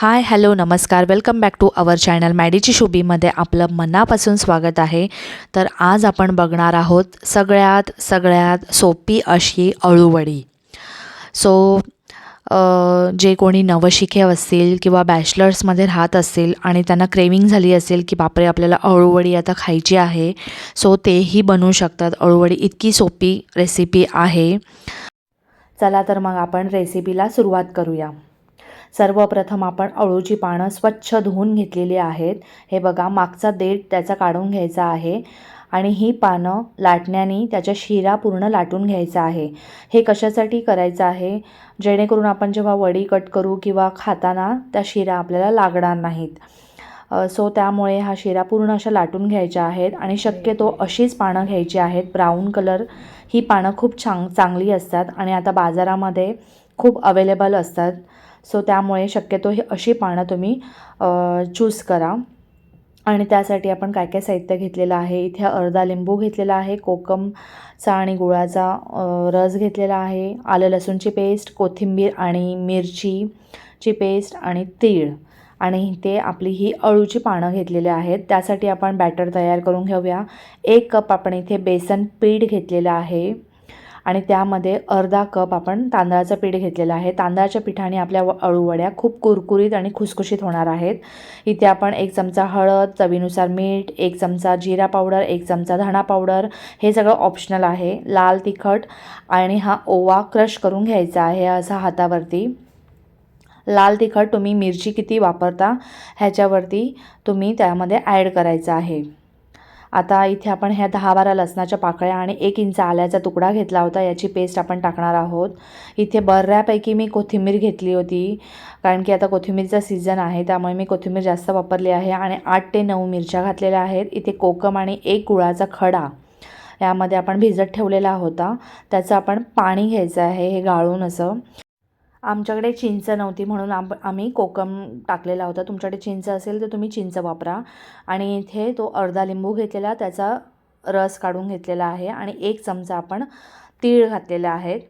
हाय hello नमस्कार. Welcome back to our channel मॅडीची शुभीमध्ये आपलं मनापासून स्वागत आहे. तर आज आपण बघणार आहोत सगळ्यात सगळ्यात सोपी अशी अळूवडी. सो जे कोणी नवशिके असतील किंवा बॅचलर्समध्ये राहत असतील आणि त्यांना क्रेविंग झाली असेल की बापरे आपल्याला अळूवडी आता खायची आहे सो तेही बनवू शकतात. अळूवडी इतकी सोपी रेसिपी आहे. चला तर मग आपण रेसिपीला सुरुवात करूया. सर्वप्रथम आपण अळूची पानं स्वच्छ धुवून घेतलेली आहेत. हे बघा मागचा देठ त्याचा काढून घ्यायचा आहे आणि ही पानं लाटण्याने त्याच्या शिरा पूर्ण लाटून घ्यायचा आहे. हे कशासाठी करायचं आहे? जेणेकरून आपण जेव्हा वडी कट करू किंवा खाताना त्या शिरा आपल्याला लागणार नाहीत. सो त्यामुळे हा शिरा पूर्ण अशा लाटून घ्यायच्या आहेत आणि शक्यतो अशीच पानं घ्यायची आहेत. ब्राऊन कलर ही पानं खूप छान चांगली असतात आणि आता बाजारामध्ये खूप अवेलेबल असतात. सो त्यामुळे शक्यतो ही अशी पानं तुम्ही चूज करा. आणि त्यासाठी आपण काय काय साहित्य घेतलेलं आहे? इथे अर्धा लिंबू घेतलेला आहे कोकमचा आणि गुळाचा रस घेतलेला आहे आलं लसूणची पेस्ट कोथिंबीर आणि मिरचीची पेस्ट आणि तीळ. आणि ते आपली ही अळूची पानं घेतलेली आहेत. त्यासाठी आपण बॅटर तयार करून घेऊया. एक कप आपण इथे बेसन पीठ घेतलेलं आहे. आणि त्यामध्ये अर्धा कप आपण तांदळाचं पीठ घेतलेलं आहे. तांदळाच्या पिठाने आपल्या व- अळूवड्या खूप कुरकुरीत आणि खुसखुशीत होणार आहेत. इथे आपण एक चमचा हळद चवीनुसार मीठ एक चमचा जिरा पावडर एक चमचा धणा पावडर हे सगळं ऑप्शनल आहे. लाल तिखट आणि हा ओवा क्रश करून घ्यायचा आहे असा हातावरती. लाल तिखट तुम्ही मिरची किती वापरता ह्याच्यावरती तुम्ही त्यामध्ये ॲड करायचं आहे. आता इथे आपण ह्या दहा बारा लसणाच्या पाकळ्या आणि एक इंच आल्याचा तुकडा घेतला होता याची पेस्ट आपण टाकणार आहोत. इथे बऱ्यापैकी मी कोथिंबीर घेतली होती कारण की आता कोथिंबीरचा सीझन आहे त्यामुळे मी कोथिंबीर जास्त वापरली आहे आणि आठ ते नऊ मिरच्या घातलेल्या आहेत. इथे कोकम आणि एक गुळाचा खडा यामध्ये आपण भिजत ठेवलेला होता. त्याचं आपण पाणी घ्यायचं आहे हे गाळून असं. आमच्याकडे चिंच नव्हती म्हणून आम आम्ही कोकम टाकलेला होता. तुमच्याकडे चिंच असेल तर तुम्ही चिंच वापरा. आणि इथे तो अर्धा लिंबू घेतलेला त्याचा रस काढून घेतलेला आहे आणि एक चमचा आपण तीळ घातलेले आहेत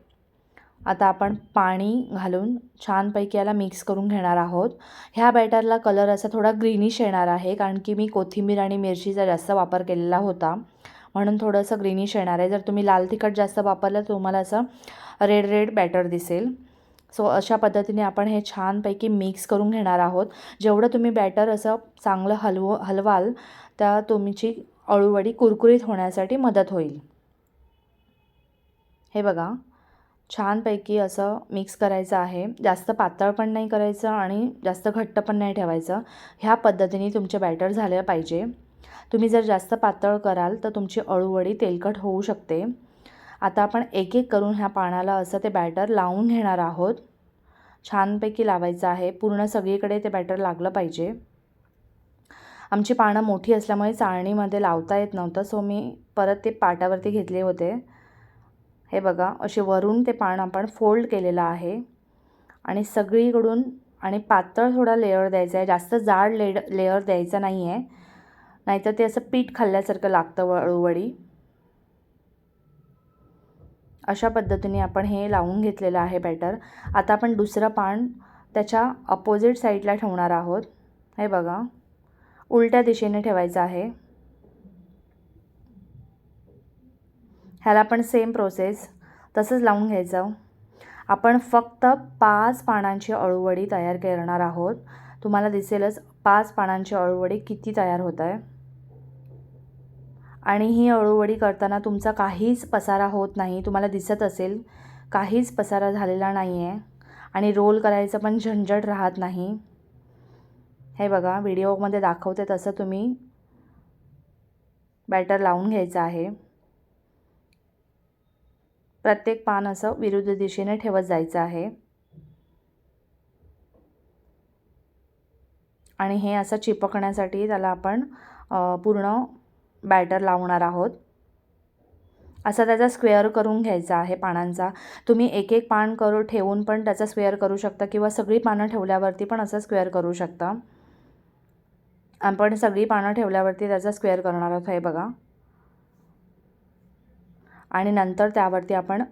आता आपण पाणी घालून छानपैकी याला मिक्स करून घेणार आहोत. ह्या बॅटरला कलर असा थोडा ग्रीनिश येणार आहे कारण की मी कोथिंबीर आणि मिरचीचा जास्त वापर केलेला होता. म्हणून थोडंसं ग्रीनिश येणार आहे. जर तुम्ही लाल तिखट जास्त वापरलं तर तुम्हाला असं रेड रेड बॅटर दिसेल. सो अशा पद्धतीने आपण हे छानपैकी मिक्स करून घेणार आहोत. जेवढं तुम्ही बॅटर असं चांगलं हलव हलवाल त्या तुमची अळूवडी कुरकुरीत होण्यासाठी मदत होईल. हे बघा छानपैकी असं मिक्स करायचं आहे. जास्त पातळ पण नाही करायचं आणि जास्त घट्ट पण नाही ठेवायचं. ह्या पद्धतीने तुमचे बॅटर झालं पाहिजे. तुम्ही जर जास्त पातळ कराल तर तुमची अळूवडी तेलकट होऊ शकते. आता आपण एक एक करून ह्या पाण्याला असं ते बॅटर लावून घेणार आहोत. छानपैकी लावायचं आहे. पूर्ण सगळीकडे ते बॅटर लागलं पाहिजे. आमची पानं मोठी असल्यामुळे चाळणीमध्ये लावता येत नव्हतं सो मी परत ते पाटावरती घेतले होते. हे बघा असे वरून ते पान आपण फोल्ड केलेलं आहे. आणि सगळीकडून आणि पातळ थोडा लेअर द्यायचा आहे. जास्त जाड लेड लेअर द्यायचा नाही आहे नाहीतर ते असं पीठ खाल्ल्यासारखं लागतं वळूवडी अशा पद्धतीने आपण हे लावून घेतलेलं आहे बॅटर आता आपण दुसरं पान त्याच्या अपोजिट साईडला ठेवणार आहोत. हे बघा. उलट्या दिशेने ठेवायचं आहे. ह्याला पण सेम प्रोसेस तसंच लावून घ्यायचं. आपण फक्त पाच पानांची अळूवडी तयार करणार आहोत. तुम्हाला दिसेलच पाच पानांची अळूवडी किती तयार होत आहे आणि ही अळूवडी करताना तुमचा काहीच पसारा होत नाही. तुम्हाला दिसत असेल काहीच पसारा झालेला नाही आहे आणि रोल करायचं पण झंझट राहत नाही. हे बघा व्हिडिओमध्ये दाखवते तसं तुम्ही बॅटर लावून घ्यायचं आहे. प्रत्येक पान असं विरुद्ध दिशेने ठेवत जायचं आहे. आणि हे असं चिपकण्यासाठी त्याला आपण पूर्ण बॅटर लावणार आहोत. असा त्याचा स्क्वेअर करून घ्यायचा आहे पानांचा. तुम्ही एक एक पान करू ठेवून पण त्याचा स्क्वेअर करू शकता किंवा सगळी पानं ठेवल्यावरती पण असं स्क्वेअर करू शकता. आपण सगळी पानं ठेवल्यावरती त्याचा स्क्वेअर करणार आहोत हे बघा. आणि नंतर त्यावरती आपण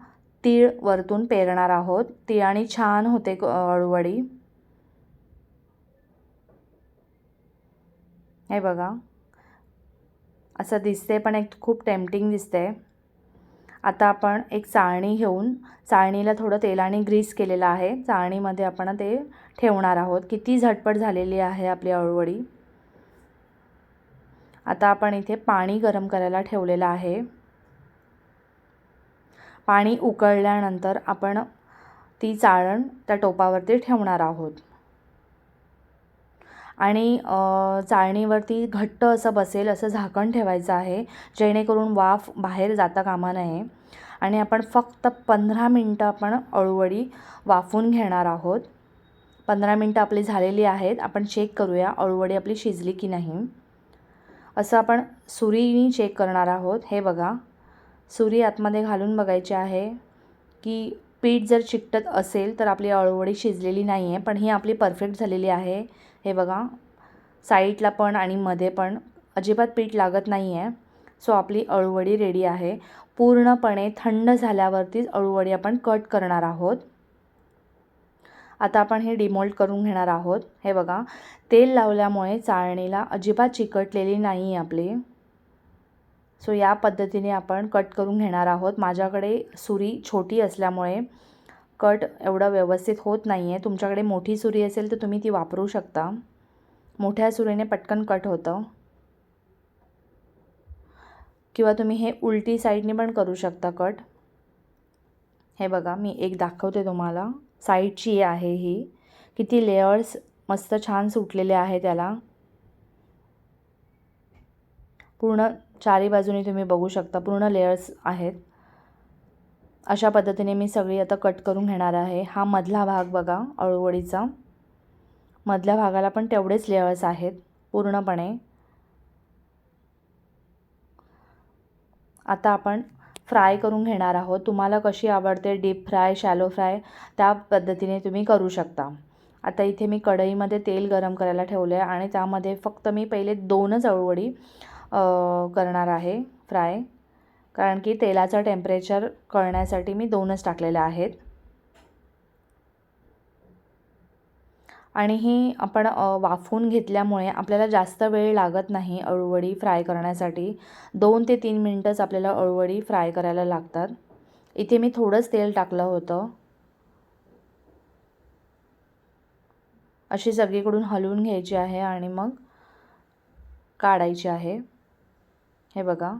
तीळ वरतून पेरणार आहोत. तिळाने छान होते क- अळूवडी. हे बघा. असं दिसते पण एक खूप टेम्पटिंग दिसते. आता आपण एक चाळणी घेऊन चाळणीला थोडं तेलाने ग्रीस केलेलं आहे. चाळणीमध्ये आपण ते ठेवणार आहोत. किती झटपट झालेली आहे आपली अळवळी आता आपण इथे पाणी गरम करायला ठेवलेलं आहे. पाणी उकळल्यानंतर आपण ती चाळण त्या टोपावरती ठेवणार आहोत. आणि चाळणीवरती घट्ट असं बसेल असं झाकण ठेवायचं आहे जेणेकरून वाफ बाहेर जाता कामा नये. आणि आपण फक्त पंधरा मिनटं आपण अळूवडी वाफून घेणार आहोत. पंधरा मिनटं आपली झालेली आहेत आपण चेक करूया अळूवडी आपली शिजली की नाही. असं आपण सुरीनी चेक करणार आहोत. हे बघा सुरी आतमध्ये घालून बघायची आहे की पीठ जर चिकटत असेल तर आपली अळूवडी शिजलेली नाही आहे पण ही आपली परफेक्ट झालेली आहे. हे बघा साईडला पण आणि मध्ये पण अजिबात पीठ लागत नाही आहे सो आपली अळूवडी रेडी आहे. पूर्णपणे थंड झाल्यावरतीच अळूवडी आपण कट करणार आहोत. आता आपण हे डिमोल्ड करून घेणार आहोत. हे बघा तेल लावल्यामुळे चाळणीला अजिबात चिकटलेली नाही आहे आपली. सो या पद्धतीने आपण कट करून घेणार आहोत. माझ्याकडे सुरी छोटी असल्यामुळे कट एवढं व्यवस्थित होत नाही आहे तुमच्याकडे मोठी सुरी असेल तर तुम्ही ती वापरू शकता. मोठ्या सुरीने पटकन कट होतं. किंवा तुम्ही हे उलटी साईडने पण करू शकता कट. हे बघा मी एक दाखवते तुम्हाला. साईडची आहे ही. किती लेयर्स मस्त छान सुटलेले आहे त्याला. पूर्ण चारी बाजूनी तुम्ही बघू शकता. पूर्ण लेयर्स आहेत. अशा पद्धतीने मी सगळी आता कट करून घेणार आहे. हा मधला भाग बघा अळूवडीचा. मधल्या भागाला पण तेवढेच लेअर्स आहेत पूर्णपणे. आता आपण फ्राय करून घेणार आहोत. तुम्हाला कशी आवडते डीप फ्राय शॅलो फ्राय त्या पद्धतीने तुम्ही करू शकता. आता इथे मी कढईमध्ये तेल गरम करायला ठेवलं आहे आणि त्यामध्ये फक्त मी पहिले दोनच अळूवडी करणार आहे फ्राय कारण की तेलाचं टेम्परेचर कळण्यासाठी मी दोनच टाकलेल्या आहेत. आणि ही आपण वाफवून घेतल्यामुळे आपल्याला जास्त वेळ लागत नाही अळूवडी फ्राय करण्यासाठी. दोन ते तीन मिनटंच आपल्याला अळूवडी फ्राय करायला लागतात. इथे मी थोडंच तेल टाकलं होतं. अशी सगळीकडून हलवून घ्यायची आहे आणि मग काढायची आहे. हे बघा.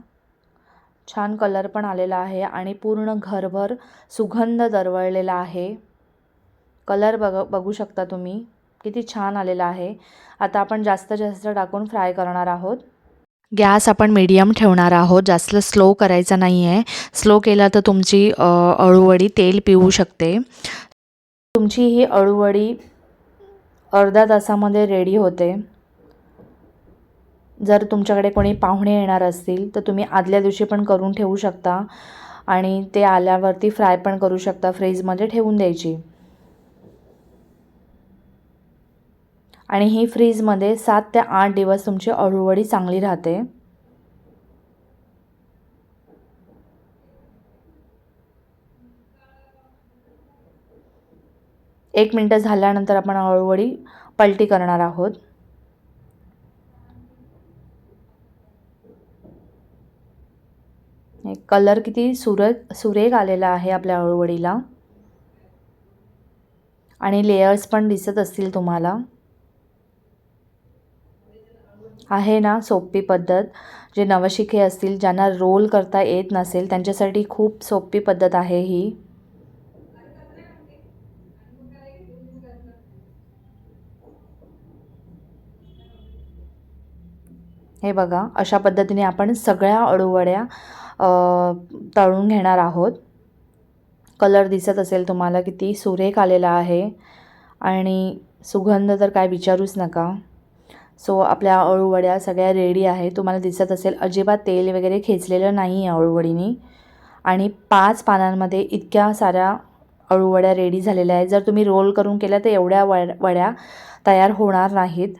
छान कलर पण आलेला आहे आणि पूर्ण घरभर सुगंध दरवळलेला आहे. कलर बघ बघू शकता तुम्ही. किती छान आलेला आहे. आता आपण जास्त जास्त टाकून फ्राय करणार आहोत. गॅस आपण मीडियम ठेवणार आहोत. जास्त स्लो करायचा नाही आहे स्लो केला तर तुमची अळूवडी तेल पिऊ शकते. तुमची ही अळूवडी अर्धा तासामध्ये रेडी होते. जर तुमच्याकडे कोणी पाहुणे येणार असतील तर तुम्ही आदल्या दिवशी पण करून ठेवू शकता आणि ते आल्यावरती फ्राय पण करू शकता फ्रीजमध्ये ठेवून द्यायची. आणि ही फ्रीजमध्ये सात ते आठ दिवस तुमची अळूवडी चांगली राहते. एक मिनटं झाल्यानंतर आपण अळूवडी पलटी करणार आहोत. कलर किती सुर सुरेख आलेला आहे आपल्या अळूवडीला आणि लेयर्स पण दिसत असतील तुम्हाला. आहे ना सोपी पद्धत. जे नवशिके असतील ज्यांना रोल करता येत नसेल त्यांच्यासाठी खूप सोपी पद्धत आहे ही. हे बघा अशा पद्धतीने आपण सगळ्या अळूवड्या तळून घेणार आहोत. कलर दिसत असेल तुम्हाला किती सुरेख आलेला आहे. आणि सुगंध तर काय विचारूच नका. सो आपल्या अळूवड्या सगळ्या रेडी आहे तुम्हाला दिसत असेल अजिबात तेल वगैरे खेचलेलं नाही आहे अळूवडीनी. आणि पाच पानांमध्ये इतक्या साऱ्या अळूवड्या रेडी झालेल्या आहेत. जर तुम्ही रोल करून केल्या तर एवढ्या वड वड्या तयार होणार नाहीत.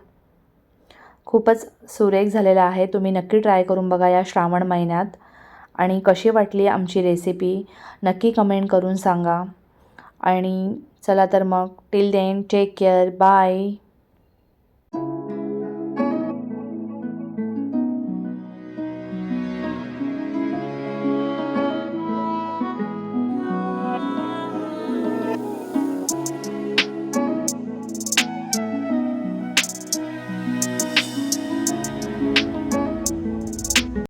खूपच सुरेख झालेला आहे. तुम्ही नक्की ट्राय करून बघा या श्रावण महिन्यात. आणि कशी वाटली आमची रेसिपी नक्की कमेंट करून सांगा. आणि चला तर मग till then take care bye